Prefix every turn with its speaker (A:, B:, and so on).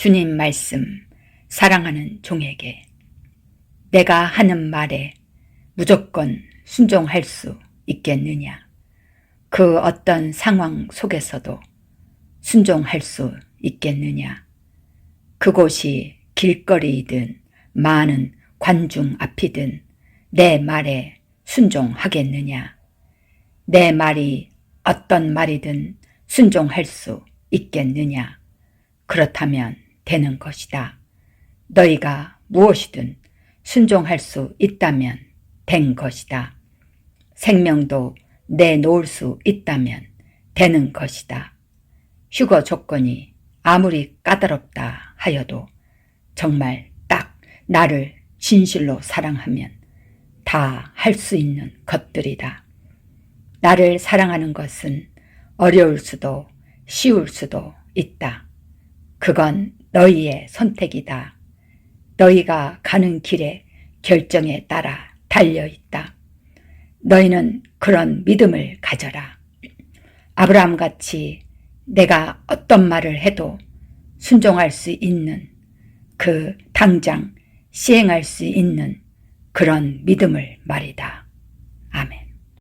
A: 주님 말씀 사랑하는 종에게 내가 하는 말에 무조건 순종할 수 있겠느냐? 그 어떤 상황 속에서도 순종할 수 있겠느냐? 그곳이 길거리이든 많은 관중 앞이든 내 말에 순종하겠느냐? 내 말이 어떤 말이든 순종할 수 있겠느냐? 그렇다면 되는 것이다. 너희가 무엇이든 순종할 수 있다면 된 것이다. 생명도 내놓을 수 있다면 되는 것이다. 휴거 조건이 아무리 까다롭다 하여도 정말 딱 나를 진실로 사랑하면 다 할 수 있는 것들이다. 나를 사랑하는 것은 어려울 수도 쉬울 수도 있다. 그건 너희의 선택이다. 너희가 가는 길에 결정에 따라 달려 있다. 너희는 그런 믿음을 가져라. 아브라함 같이 내가 어떤 말을 해도 순종할 수 있는 그 당장 시행할 수 있는 그런 믿음을 말이다.